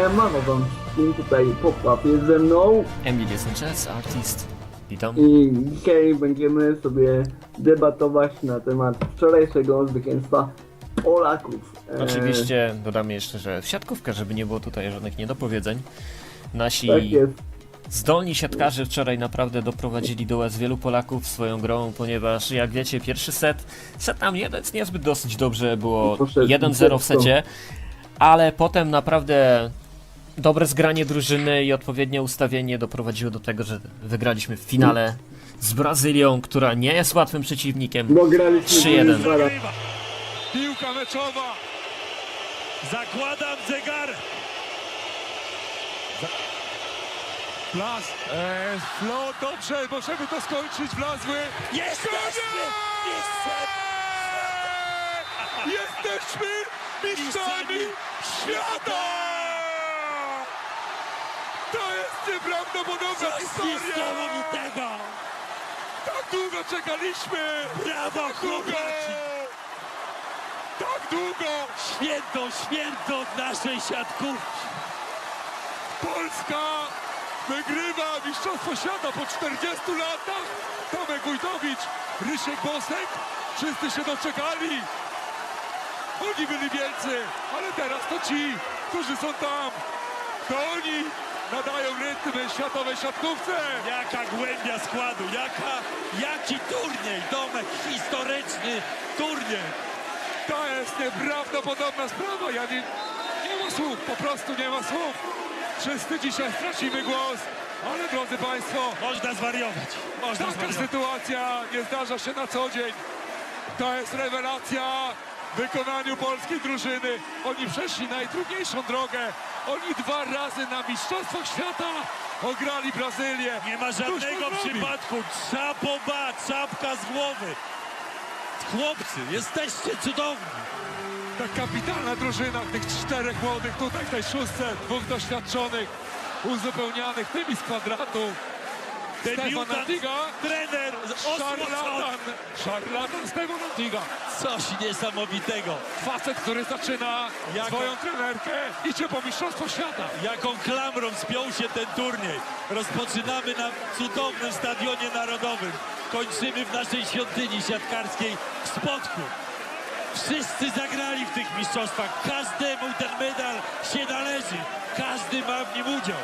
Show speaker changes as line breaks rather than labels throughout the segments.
Siemano wam wszystkim, tutaj Popłap jest ze mną
Emilio Sanchez, artist. Witam.
i dzisiaj będziemy sobie debatować na temat wczorajszego zwycięstwa Polaków. E,
Oczywiście dodamy jeszcze, że w siatkówkę, żeby nie było tutaj żadnych niedopowiedzeń. Nasi
Tak jest,
zdolni siatkarze wczoraj naprawdę doprowadzili do łez wielu Polaków swoją grą, ponieważ jak wiecie, pierwszy set, set nam jeden niezbyt dosyć dobrze, było
Poszedł
1-0 w
szybko.
secie, ale potem naprawdę dobre zgranie drużyny i odpowiednie ustawienie doprowadziło do tego, że wygraliśmy w finale z Brazylią, która nie jest łatwym przeciwnikiem.
bo graliśmy
3-1.
dwa razy.
Piłka meczowa. Zakładam zegar. Blas. E, Flo, dobrze, możemy to skończyć. Wlazły.
Jesteśmy mistrzem
Jesteśmy mistrzami świata! To jest nieprawdopodobna
Coś
historia!
niesamowitego!
Tak długo czekaliśmy!
Brawo,
Tak długo! Tak długo!
Święto, święto naszej siatkówki!
Polska wygrywa Mistrzostwo Świata po 40 latach. Tomek Wójtowicz, Rysiek Bosek, wszyscy się doczekali. Oni byli wielcy, ale teraz to ci, którzy są tam. To oni nadają rytmy światowej siatkówce.
Jaka głębia składu, jaka, jaki turniej, Domek, historyczny turniej!
To jest nieprawdopodobna sprawa. Ja nie, nie ma słów, po prostu nie ma słów. Wszyscy dzisiaj stracimy głos, ale drodzy Państwo,
Można zwariować, można
Taka
zwariować.
sytuacja nie zdarza się na co dzień. To jest rewelacja wykonaniu polskiej drużyny. Oni przeszli najtrudniejszą drogę. Oni dwa razy na Mistrzostwach Świata ograli Brazylię.
Nie ma żadnego przypadku, czapoba, czapka z głowy! Chłopcy, jesteście cudowni!
Ta kapitalna drużyna tych czterech młodych tutaj w tej szóstce, dwóch doświadczonych, uzupełnianych tymi z kwadratu. Stefan
Debiutant,
Antiga,
trener, osłodzony!
szarlatan, szarlatan Stefan Antiga.
Coś niesamowitego!
Facet, który zaczyna
Jako-
swoją trenerkę, idzie po Mistrzostwo Świata.
Jaką klamrą spiął się ten turniej. Rozpoczynamy na cudownym stadionie narodowym. Kończymy w naszej świątyni siatkarskiej w Spodku. Wszyscy zagrali w tych mistrzostwach. Każdemu ten medal się należy. Każdy ma w nim udział.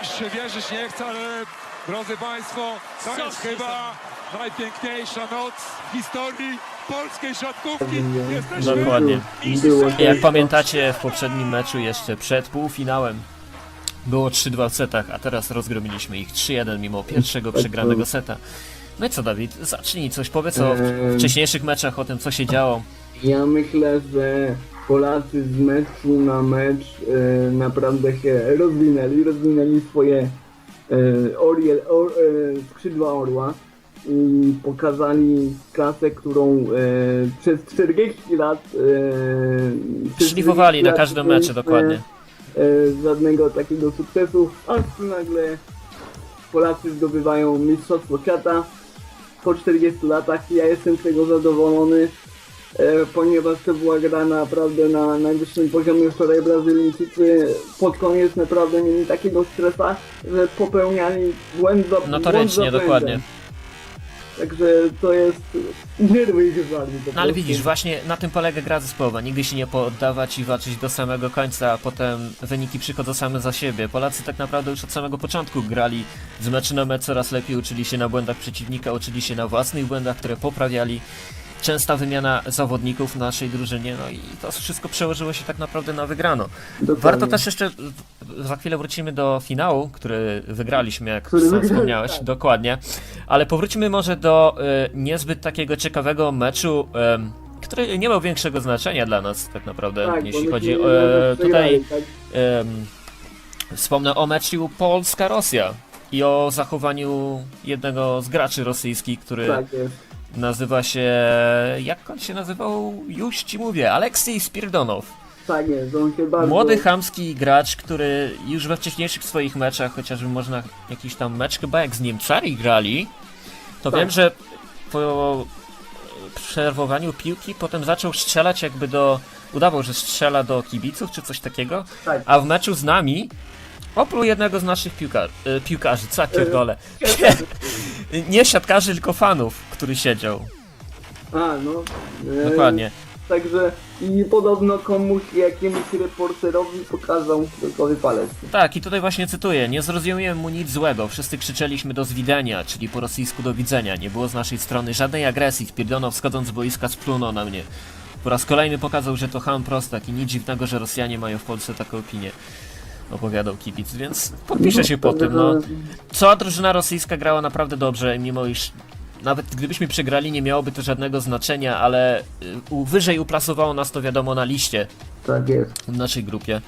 Aż się wierzyć nie chce, ale drodzy Państwo, to
Co
jest chyba najpiękniejsza noc w historii polskiej siatkówki. Jesteśmy
Tak, Dokładnie. Jak pamiętacie, w poprzednim meczu jeszcze przed półfinałem było 3-2 w setach, a teraz rozgromiliśmy ich 3-1 mimo pierwszego przegranego seta. No i co Dawid, zacznij coś, powiedz o wcześniejszych meczach, o tym co się działo.
Ja myślę, że Polacy z meczu na mecz e, naprawdę się rozwinęli, rozwinęli swoje oriel, or, e, skrzydła orła i pokazali klasę, którą e, przez 40 lat e,
Szlifowali
40
na każdym meczu, dokładnie.
E, żadnego takiego sukcesu, a tu nagle Polacy zdobywają Mistrzostwo Świata po 40 latach i ja jestem z tego zadowolony, e, ponieważ to była gra naprawdę na najwyższym poziomie. Wczoraj Brazylijczycy pod koniec naprawdę mieli takiego stresa, że popełniali za błąd za
Notorycznie,
błędem.
dokładnie.
Także to jest nerwy ich żarli
No ale widzisz, właśnie na tym polega gra zespołowa. Nigdy się nie poddawać i walczyć do samego końca, a potem wyniki przychodzą same za siebie. Polacy tak naprawdę już od samego początku grali z meczu na mecz coraz lepiej, uczyli się na błędach przeciwnika, uczyli się na własnych błędach, które poprawiali. Częsta wymiana zawodników w naszej drużynie, no i to wszystko przełożyło się tak naprawdę na wygrano.
Dokładnie.
Warto też jeszcze, za chwilę wrócimy do finału, który wygraliśmy, jak
Który
wspomniałeś,
tak.
dokładnie. Ale powróćmy może do e, niezbyt takiego ciekawego meczu, em, który nie miał większego znaczenia dla nas tak naprawdę,
Tak,
jeśli chodzi o... E, tutaj
tak?
wspomnę o meczu Polska-Rosja i o zachowaniu jednego z graczy rosyjskich, który
Tak.
Nazywa się... jak on się nazywał? Już ci mówię, Aleksiej Spirdonow.
Tak jest, on się bardzo...
Młody, chamski gracz, który już we wcześniejszych swoich meczach, chociażby można jakiś tam mecz chyba jak z Niemcami grali, to
Tak.
wiem, że po przerwowaniu piłki potem zaczął strzelać jakby do udawał, że strzela do kibiców czy coś takiego,
Tak.
a w meczu z nami opluł jednego z naszych piłka, y, piłkarzy, co pierdolę. Nie siatkarzy, tylko fanów, który siedział.
A, no. e,
Dokładnie.
Także i podobno komuś, jakiemuś reporterowi pokazał środkowy palec.
Tak, i tutaj właśnie cytuję. Nie zrozumiałem mu nic złego. Wszyscy krzyczeliśmy do zwidenia, czyli po rosyjsku do widzenia. Nie było z naszej strony żadnej agresji. Spierdolno wschodząc z boiska splunął na mnie. Po raz kolejny pokazał, że to ham prostak i nic dziwnego, że Rosjanie mają w Polsce taką opinię. Opowiadał kibic, więc podpiszę się po tym. No, cała drużyna rosyjska grała naprawdę dobrze, mimo iż nawet gdybyśmy przegrali, nie miałoby to żadnego znaczenia, ale y, wyżej uplasowało nas to wiadomo na liście
Tak jest.
w naszej grupie.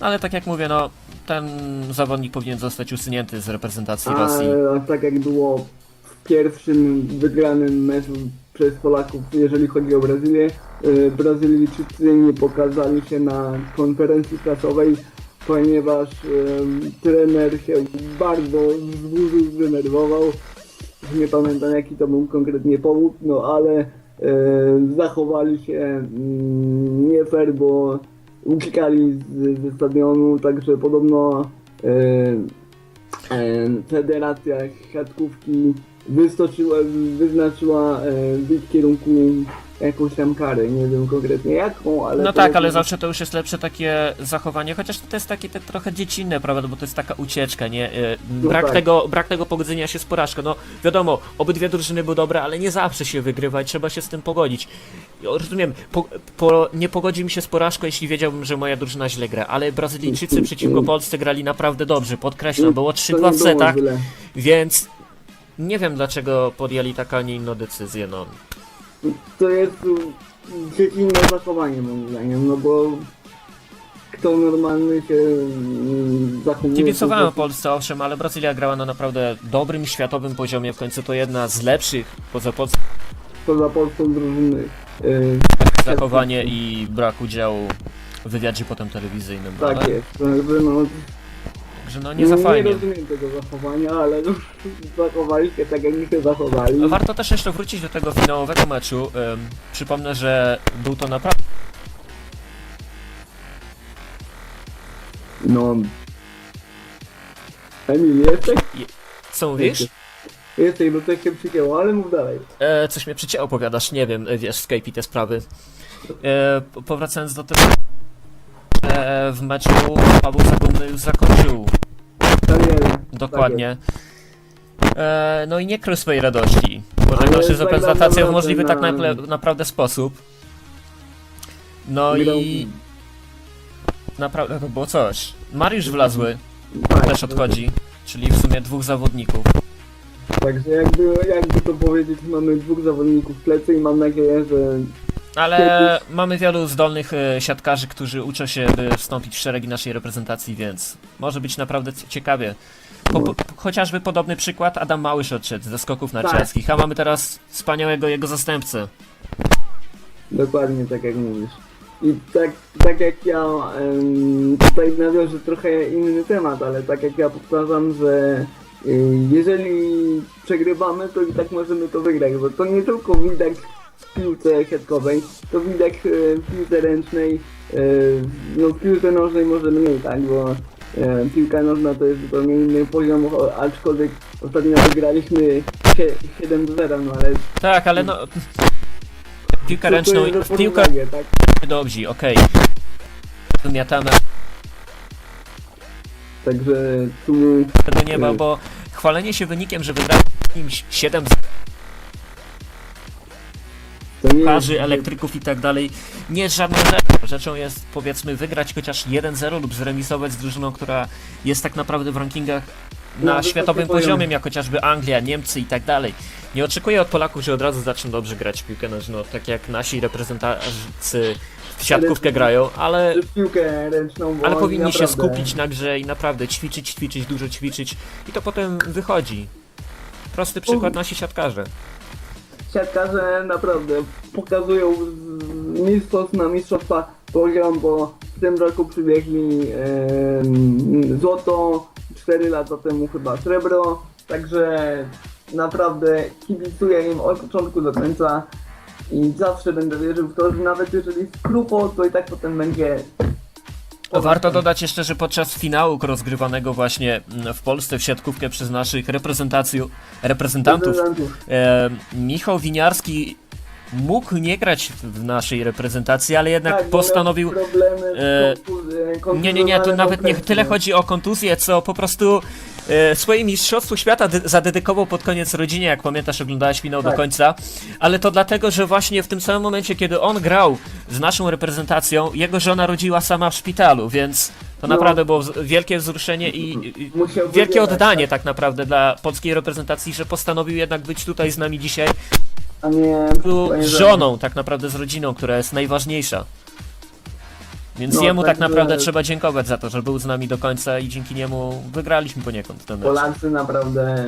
No ale tak jak mówię, no ten zawodnik powinien zostać usunięty z reprezentacji
A,
Rosji.
a tak jak było w pierwszym wygranym meczu przez Polaków, jeżeli chodzi o Brazylię, e, Brazylijczycy nie pokazali się na konferencji prasowej, ponieważ em, trener się bardzo wzburzył, zdenerwował. Nie pamiętam jaki to był konkretnie powód, no ale e, zachowali się mm, nie fair, bo uciekali z, ze stadionu, także podobno e, e, Federacja Siatkówki wyznaczyła e, w ich kierunku jakąś tam karę, nie wiem konkretnie jaką, ale...
No tak, ale zawsze to już jest lepsze takie zachowanie, chociaż to jest takie te trochę dziecinne, prawda, bo to jest taka ucieczka, nie? Y, Brak,
tak.
tego, brak tego pogodzenia się z porażką. No wiadomo, obydwie drużyny były dobre, ale nie zawsze się wygrywa i trzeba się z tym pogodzić. Rozumiem, po, po, nie pogodzi mi się z porażką, jeśli wiedziałbym, że moja drużyna źle gra, ale Brazylijczycy przeciwko Polsce grali naprawdę dobrze, podkreślam, było
To
3-2
nie
w setach, więc nie wiem dlaczego podjęli taką, a nie inną decyzję, no.
To jest mm, dziecinne zachowanie moim zdaniem, no bo kto normalny się mm, zachowuje...
Kibicowałem Polsce, owszem, ale Brazylia grała na naprawdę dobrym światowym poziomie. W końcu to jedna z lepszych poza Polską
poza polską drużyny. Yy,
zachowanie i brak udziału w wywiadzie potem telewizyjnym.
tak
ale,
jest, także no...
Że no nie za
nie
fajnie.
rozumiem tego zachowania, ale no, zachowali się tak, jak się zachowali.
Warto też jeszcze wrócić do tego finałowego meczu. Ym, przypomnę, że był to naprawdę
No... Emil, jesteś?
Co mówisz?
Jesteś, bo coś się przycięło, ale mów dalej.
E, coś mnie przycięło, opowiadasz, nie wiem, e, wiesz, Skype i te sprawy. E, po- powracając do tego, e, w meczu Paweł Zagumny już zakończył. Dokładnie. E, no i nie krył swojej radości. Pożegnał się z reprezentacją w możliwy tak
na-
naprawdę sposób. No i naprawdę to było coś. Mariusz Wlazły
Tak,
też odchodzi, czyli w sumie dwóch zawodników.
Także jakby, jakby to powiedzieć, mamy dwóch zawodników w plecy i mam nadzieję, że
Ale mamy wielu zdolnych e, siatkarzy, którzy uczą się, by wstąpić w szeregi naszej reprezentacji, więc może być naprawdę ciekawie. Po, po, chociażby podobny przykład, Adam Małysz odszedł ze skoków narciarskich, a mamy teraz wspaniałego jego zastępcę.
dokładnie tak jak mówisz. I tak, tak jak ja tutaj nawiążę trochę inny temat, ale tak jak ja powtarzam, że jeżeli przegrywamy, to i tak możemy to wygrać, bo to nie tylko widać w piłce siatkowej, to widać e, w piłce ręcznej, e, no w piłce nożnej może mniej, tak, bo e, piłka nożna to jest zupełnie inny poziom, aczkolwiek ostatnio wygraliśmy 7 do 0, no ale...
Tak, ale no... Piłka ręczna,
piłka... Tak?
Dobrze, okej. Okay. Zmiatamy.
Także tu...
No nie
ma,
bo chwalenie się wynikiem, że wygrałem
kimś 7
0
kucharzy,
elektryków i tak dalej. Nie jest żadną rzeczą. Rzeczą jest powiedzmy wygrać chociaż 1-0 lub zremisować z drużyną, która jest tak naprawdę w rankingach na
no,
światowym
poziomie,
jak chociażby Anglia, Niemcy i tak dalej. Nie oczekuję od Polaków, że od razu zaczną dobrze grać w piłkę nożną, tak jak nasi reprezentanci w siatkówkę grają, ale,
ręczną,
ale powinni
naprawdę...
się skupić na grze i naprawdę ćwiczyć, ćwiczyć, dużo ćwiczyć i to potem wychodzi. Prosty przykład nasi siatkarze.
Siatkarze naprawdę pokazują mistrzostw na mistrzostwa poziom, bo w tym roku przybiegli em, złoto, 4 lata temu chyba srebro, także naprawdę kibicuję im od początku do końca. I zawsze będę wierzył w to, że nawet jeżeli jest krupo, to i tak potem będzie...
Warto dodać jeszcze, że podczas finału rozgrywanego właśnie mm, w Polsce w siatkówkę przez naszych reprezentacji, reprezentantów, e, Michał Winiarski mógł nie grać w naszej reprezentacji, ale jednak
Tak,
postanowił...
Problemy
e, Nie, nie, nie, tu nawet nie tyle chodzi o kontuzję, co po prostu swoje Mistrzostwo Świata dy- zadedykował pod koniec rodzinie, jak pamiętasz, oglądałeś finał do
Tak.
końca, ale to dlatego, że właśnie w tym samym momencie, kiedy on grał z naszą reprezentacją, jego żona rodziła sama w szpitalu, więc to
No.
naprawdę było wielkie wzruszenie i,
Musiał
wielkie
wybierać,
oddanie tak naprawdę dla polskiej reprezentacji, że postanowił jednak być tutaj z nami dzisiaj,
A nie...
z żoną, tak naprawdę z rodziną, która jest najważniejsza. Więc
No,
jemu tak
także-
naprawdę trzeba dziękować za to, że był z nami do końca i dzięki niemu wygraliśmy poniekąd ten mecz.
Polacy naprawdę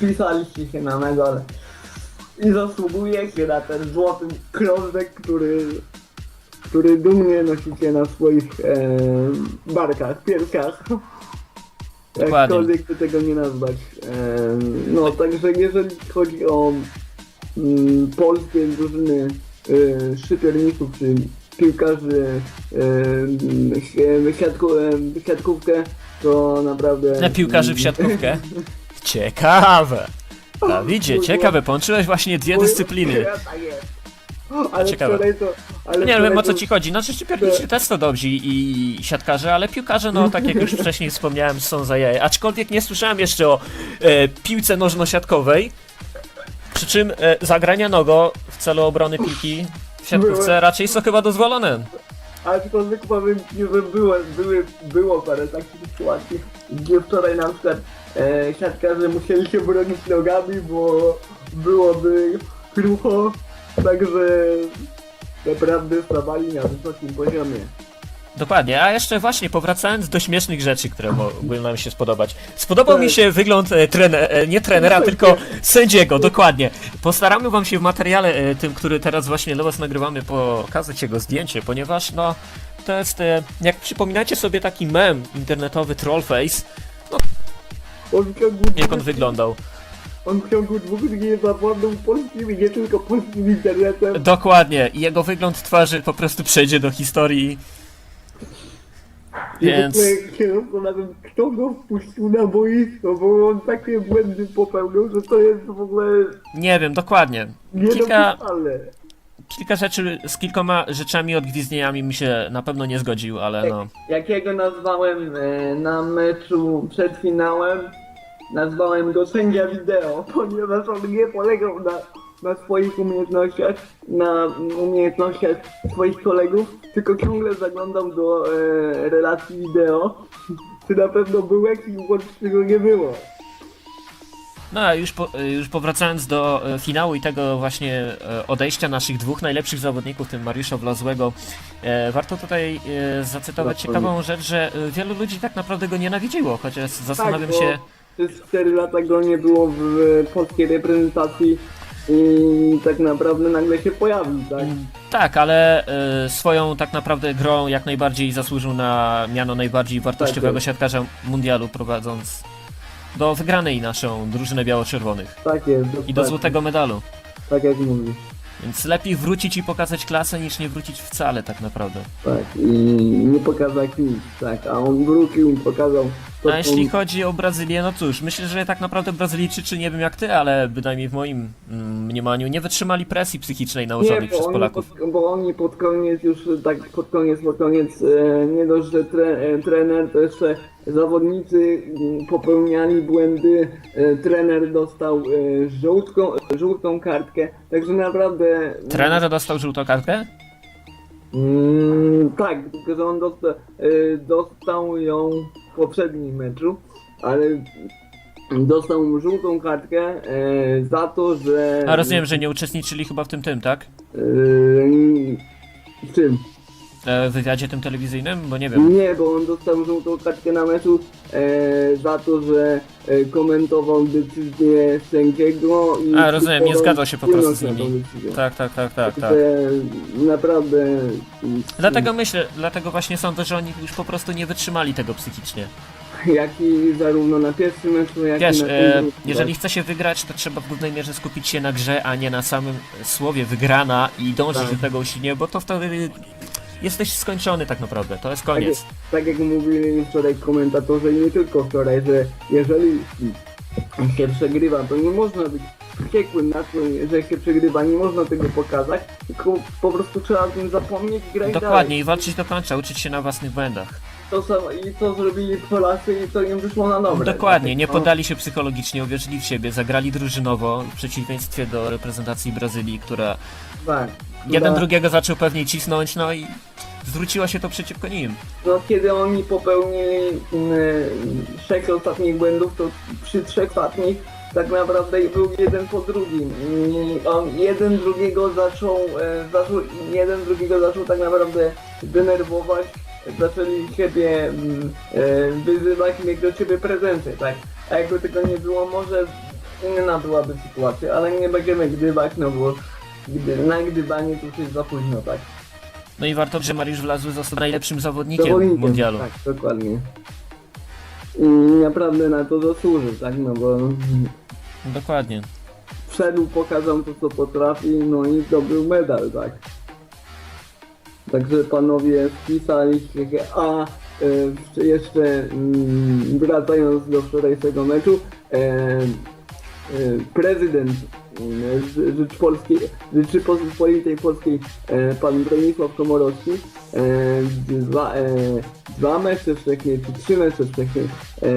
pisaliście się na medal i zasługujecie na ten złoty krążek, który, który dumnie nosicie na swoich e, barkach, piersiach. Jakkolwiek by tego nie nazwać. E, no, także jeżeli chodzi o mm, polskie drużyny e, szyperników, czy piłkarzy siatku, e, siatkówkę, to naprawdę...
Na piłkarzy w siatkówkę. Ciekawe. Dawidzie, ciekawe, połączyłeś właśnie dwie dyscypliny.
Ale
Ciekawe.
to... Ale
Nie wiem o co
to-
ci chodzi. Znaczy szczypiornicy też to dobrzy i siatkarze, ale piłkarze, no tak jak już wcześniej wspomniałem, są za jaje. Aczkolwiek nie słyszałem jeszcze o e, piłce nożno-siatkowej. Przy czym e, zagrania nogo w celu obrony piłki w siatkówce
Były-
raczej są chyba dozwolone.
Aczkolwiek powiem ci, że było, były, było parę takich sytuacji, gdzie wczoraj na przykład e, siatkarze musieli się bronić nogami, bo byłoby krucho, także naprawdę stawali na wysokim poziomie.
Dokładnie, a jeszcze właśnie powracając do śmiesznych rzeczy, które mogły nam się spodobać. Spodobał mi się wygląd e, trener, e, nie trenera, tylko sędziego, dokładnie. Postaramy wam się w materiale e, tym, który teraz właśnie dla was nagrywamy, pokazać jego zdjęcie, ponieważ no to jest, e, jak przypominacie sobie taki mem internetowy Trollface,
On w ciągu
jak on wyglądał.
On w ciągu dwóch dni zawładnął polskim i nie tylko polskim internetem.
Dokładnie, i jego wygląd twarzy po prostu przejdzie do historii.
I
Więc
się zastanawiam, kto go wpuścił na boisko, bo on takie błędy popełnił, że to jest w ogóle
nie wiem, dokładnie. Kilka,
niedopuszczalne.
kilka rzeczy, z kilkoma rzeczami odgwizdnieniami mi się na pewno nie zgodził, ale no.
Jakiego nazwałem e, na meczu przed finałem, nazwałem go sędzia wideo, ponieważ on nie polegał na, na swoich umiejętnościach, na umiejętnościach swoich kolegów, tylko ciągle zaglądał do e, relacji wideo, czy na pewno był jakiś błąd, czy go nie było.
No a już, po, już powracając do e, finału i tego właśnie e, odejścia naszych dwóch najlepszych zawodników, tym Mariusza Wlazłego, e, warto tutaj e, zacytować ciekawą rzecz, że e, wielu ludzi tak naprawdę go nienawidziło, chociaż zastanawiam
bo
się,
Przez 4 lata go nie było w polskiej reprezentacji i tak naprawdę nagle się pojawił, tak?
tak, ale e, swoją tak naprawdę grą jak najbardziej zasłużył na miano najbardziej wartościowego
Tak,
siatkarza mundialu, prowadząc do wygranej naszą drużynę biało-czerwonych
Tak jest,
i do złotego medalu.
Tak jak mówisz.
Więc lepiej wrócić i pokazać klasę, niż nie wrócić wcale tak naprawdę.
Tak, i nie pokazał nic, tak, a on wrócił i pokazał to,
A jeśli chodzi o Brazylię, no cóż, myślę, że tak naprawdę Brazylijczycy, nie wiem jak ty, ale bynajmniej w moim mm, mniemaniu, nie wytrzymali presji psychicznej nałożonej przez
bo oni,
Polaków.
pod, bo oni pod koniec już, tak pod koniec, pod koniec, e, nie dość, że tre, e, trener, to jeszcze zawodnicy popełniali błędy, e, trener dostał e, żółtką, żółtą kartkę, także naprawdę...
Trener dostał żółtą kartkę?
Mm, tak, tylko że on dosta, y, dostał ją w poprzednim meczu, ale dostał żółtą kartkę za to, że...
A rozumiem, że nie uczestniczyli chyba w tym tym, tak?
W czym?
E, W wywiadzie tym telewizyjnym? Bo nie wiem.
Nie, bo on dostał żółtą kartkę na meczu e, za to, że e, komentował decyzję sędziego i...
A, rozumiem, nie zgadzał się po prostu z nimi. Tak, tak, tak, tak, tak.
Naprawdę... mm,
Dlatego myślę, dlatego właśnie sądzę, że oni już po prostu nie wytrzymali tego psychicznie.
jak i zarówno na pierwszym meczu, jak
Wiesz,
i na
e,
drugim.
jeżeli chce się wygrać, to trzeba w głównej mierze skupić się na grze, a nie na samym słowie wygrana i dążyć
Tak.
do tego usilnie, bo to wtedy jesteś skończony tak naprawdę, to jest
tak,
koniec.
tak jak mówili wczoraj komentatorzy i nie tylko wczoraj, że jeżeli się przegrywa, to nie można być wściekłym na to, że się przegrywa, nie można tego pokazać, tylko po prostu trzeba o tym zapomnieć i grać
Dokładnie,
dalej.
i walczyć do końca, uczyć się na własnych błędach.
To samo, I co zrobili Polacy i co im wyszło na dobre.
Dokładnie, nie
No,
poddali się psychologicznie, uwierzyli w siebie, zagrali drużynowo, w przeciwieństwie do reprezentacji Brazylii, która
Tak.
Jeden drugiego zaczął pewnie cisnąć, no i zwróciło się to przeciwko nim.
No kiedy oni popełnili mm, sześć ostatnich błędów, to przy trzech ostatnich tak naprawdę był jeden po drugim. I on jeden drugiego zaczął, e, zaczął jeden drugiego zaczął tak naprawdę denerwować, zaczęli siebie mm, e, wyzywać i mieć do ciebie prezenty, tak? A jakby tego nie było, może inna byłaby sytuacja, ale nie będziemy gdybać, no bo gdy, na gdybanie to już jest za późno, tak?
No i warto, że Mariusz Wlazły został najlepszym zawodnikiem
Zawodnikiem,
mundialu.
Tak, dokładnie. I naprawdę na to zasłużył, tak, no bo
Dokładnie.
wszedł, pokazał to co potrafi, no i zdobył medal, tak. Także panowie spisaliście się, a e, jeszcze mm, wracając do wczorajszego meczu, e, e, prezydent mm, Rz- Rzeczpolskiej, Rzeczypospolitej Polskiej, e, pan Bronisław Komorowski, e, dwa, e, dwa mecze wcześniej, czy trzy mecze wcześniej e,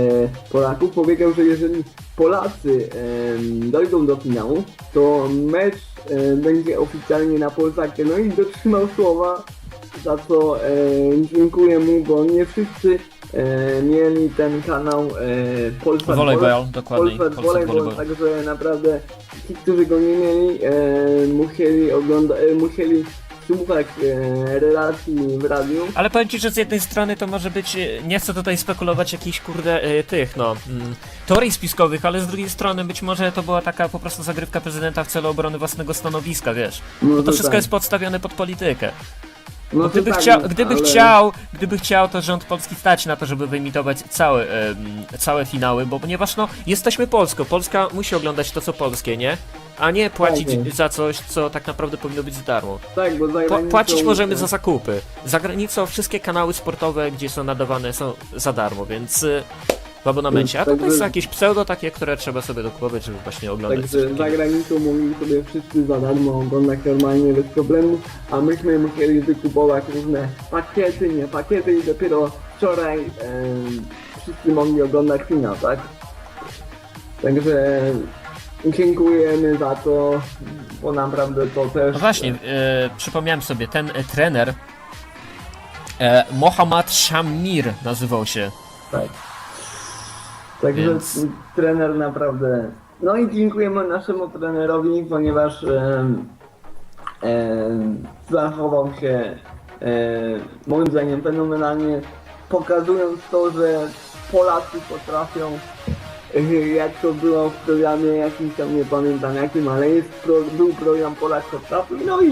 Polaków powiedział, że jeżeli Polacy e, dojdą do finału, to mecz e, będzie oficjalnie na Polsakie. No i dotrzymał słowa, za co e, dziękuję mu, bo nie wszyscy e, mieli ten kanał e, Polsat
Volleyball, dokładnie.
Polsat
Polsat
Volleyball,
Volleyball.
także naprawdę ci, którzy go nie mieli, e, musieli oglądać, e, musieli słuchać e, relacji w radiu.
Ale powiem ci, że z jednej strony to może być, e, nie chcę tutaj spekulować jakichś kurde e, tych, no, mm, teorii spiskowych, ale z drugiej strony być może to była taka po prostu zagrywka prezydenta w celu obrony własnego stanowiska, wiesz.
No
Bo to
to
wszystko
tak.
jest podstawione pod politykę.
No
gdyby,
tak,
chciał, gdyby
ale-
chciał, gdyby chciał, to rząd polski stać na to, żeby wyimitować całe, całe finały, bo ponieważ no, jesteśmy Polską, Polska musi oglądać to co polskie, nie? A nie płacić
Tak
za coś, co tak naprawdę powinno być za darmo.
Tak, bo za granicą-
płacić możemy za zakupy. Za granicą wszystkie kanały sportowe, gdzie są nadawane, są za darmo, więc y, w abonamencie. A jest
Także-
jakieś pseudo takie, które trzeba sobie dokupować, żeby właśnie oglądać
Także za granicą mogli sobie wszyscy za darmo oglądać normalnie bez problemu, a myśmy musieli wykupować różne pakiety, nie pakiety i dopiero wczoraj em, wszyscy mogli oglądać finał, tak? Także dziękujemy za to, bo naprawdę to też...
No właśnie, e, przypomniałem sobie, ten e, trener e, Mohammad Shamir nazywał się.
Tak. Także
Więc-
trener naprawdę. No i dziękujemy naszemu trenerowi, ponieważ em, em, zachował się e, moim zdaniem fenomenalnie, pokazując to, że Polacy potrafią, e, jak to było w programie jakimś tam, nie pamiętam jakim, ale jest był program Polak potrafi, no i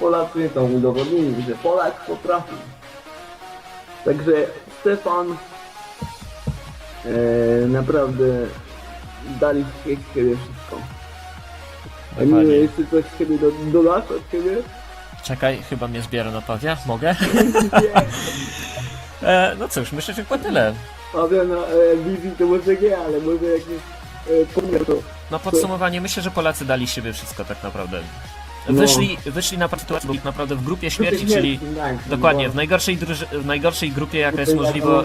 Polacy to udowodnili, że Polak potrafi. Także Stefan e, naprawdę dali z siebie wszystko.
Dokładnie.
jeszcze coś z siebie do, dodasz od siebie?
Czekaj, chyba mnie zbiera na pawie. Mogę? E, no cóż, myślę, że chyba tyle.
Paweł na e, wizji to może nie, ale może jakieś e.
No podsumowanie, myślę, że Polacy dali siebie wszystko tak naprawdę.
No.
Wyszli, wyszli na sytuację, bo naprawdę w grupie śmierci, czyli
tak,
dokładnie,
bo-
w najgorszej, druży- w najgorszej grupie jaka jest możliwa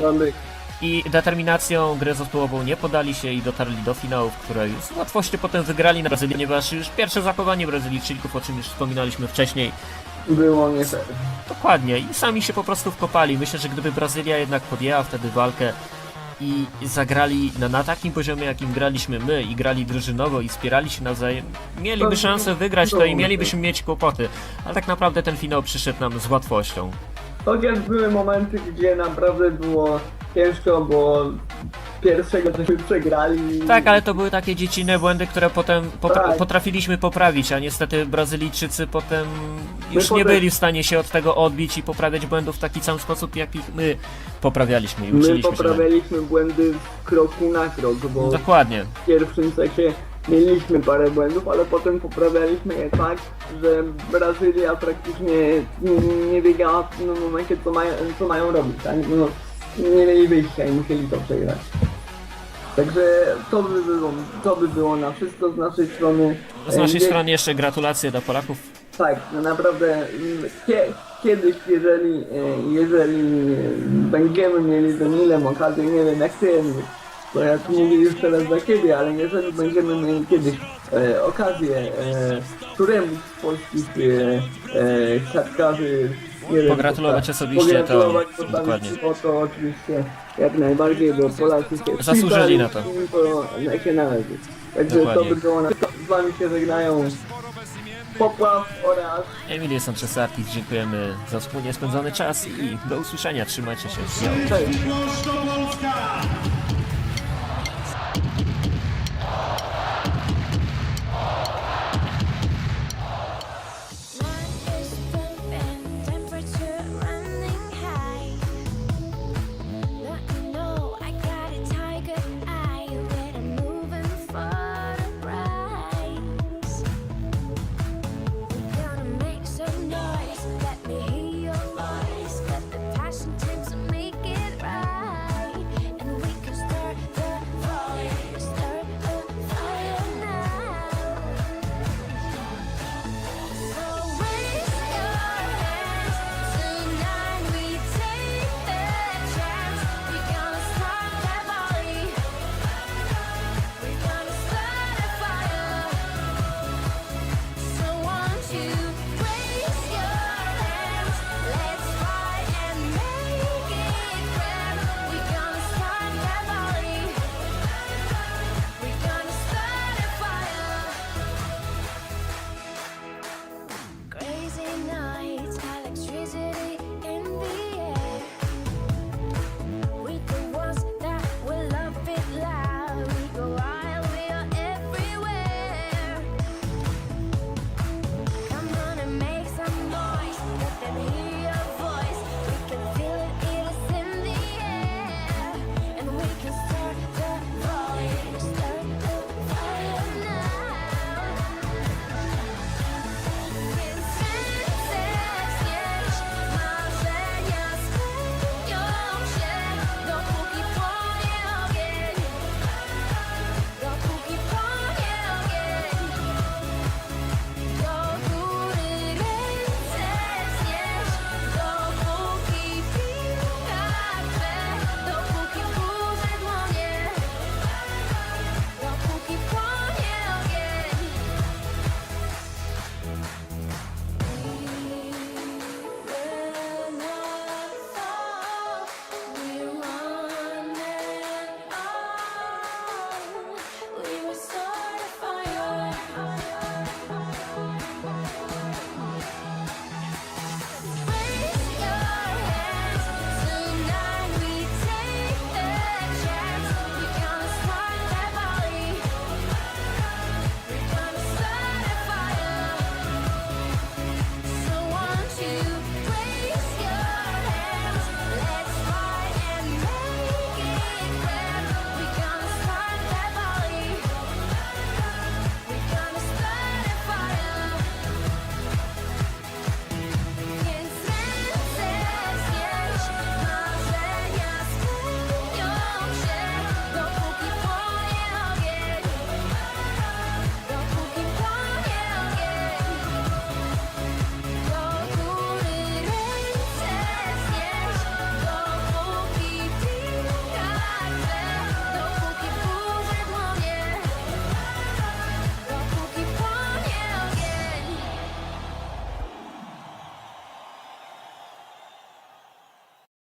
i determinacją grę zespołową nie podali się i dotarli do finału, w której z łatwością potem wygrali na Brazylię, ponieważ już pierwsze zachowanie Brazylijczyków, o czym już wspominaliśmy wcześniej,
Było nie fair.
dokładnie i sami się po prostu wkopali. Myślę, że gdyby Brazylia jednak podjęła wtedy walkę i zagrali na, na takim poziomie, jakim graliśmy my i grali drużynowo i wspierali się nawzajem, mieliby szansę wygrać to i mielibyśmy mieć kłopoty. Ale tak naprawdę ten finał przyszedł nam z łatwością.
Chociaż były momenty, gdzie naprawdę było ciężko, bo pierwszego żeśmy przegrali.
Tak, ale to były takie dziecinne błędy, które potem
Tak.
potrafiliśmy poprawić, a niestety Brazylijczycy potem już nie
potem-
byli w stanie się od tego odbić i poprawiać błędów w taki sam sposób, jakich my poprawialiśmy i
My
uczyliśmy się.
poprawialiśmy błędy kroku na krok, bo
Dokładnie.
w pierwszym sesie mieliśmy parę błędów, ale potem poprawialiśmy je tak, że Brazylia praktycznie nie- nie wiedziała w tym momencie co mają, co mają robić, tak? No, nie mieli wyjścia i musieli to przegrać. Także to by było, to by było na wszystko z naszej strony.
Z naszej
nie-
strony jeszcze gratulacje dla Polaków.
Tak, no naprawdę mm, kie, kiedyś, jeżeli, e, jeżeli e, będziemy mieli z Emilem okazję, nie wiem jak ty Emil, to ja tu mówię już teraz dla siebie, ale jeżeli będziemy mieli kiedyś e, okazję e, któremuś z polskich e, e, siatkarzy nie wiem,
Pogratulować
posta-
osobiście, to-
pogratulować, postawić
dokładnie.
piwo, to oczywiście jak najbardziej, bo Polacy się
Zasłużyli na to.
im to się należy. Także
Dokładnie.
to by było na Z wami się żegnają Popław oraz
Emilie Sanchez-Artis, dziękujemy za wspólnie spędzony czas i do usłyszenia. Trzymajcie się.
Cześć.
Polska!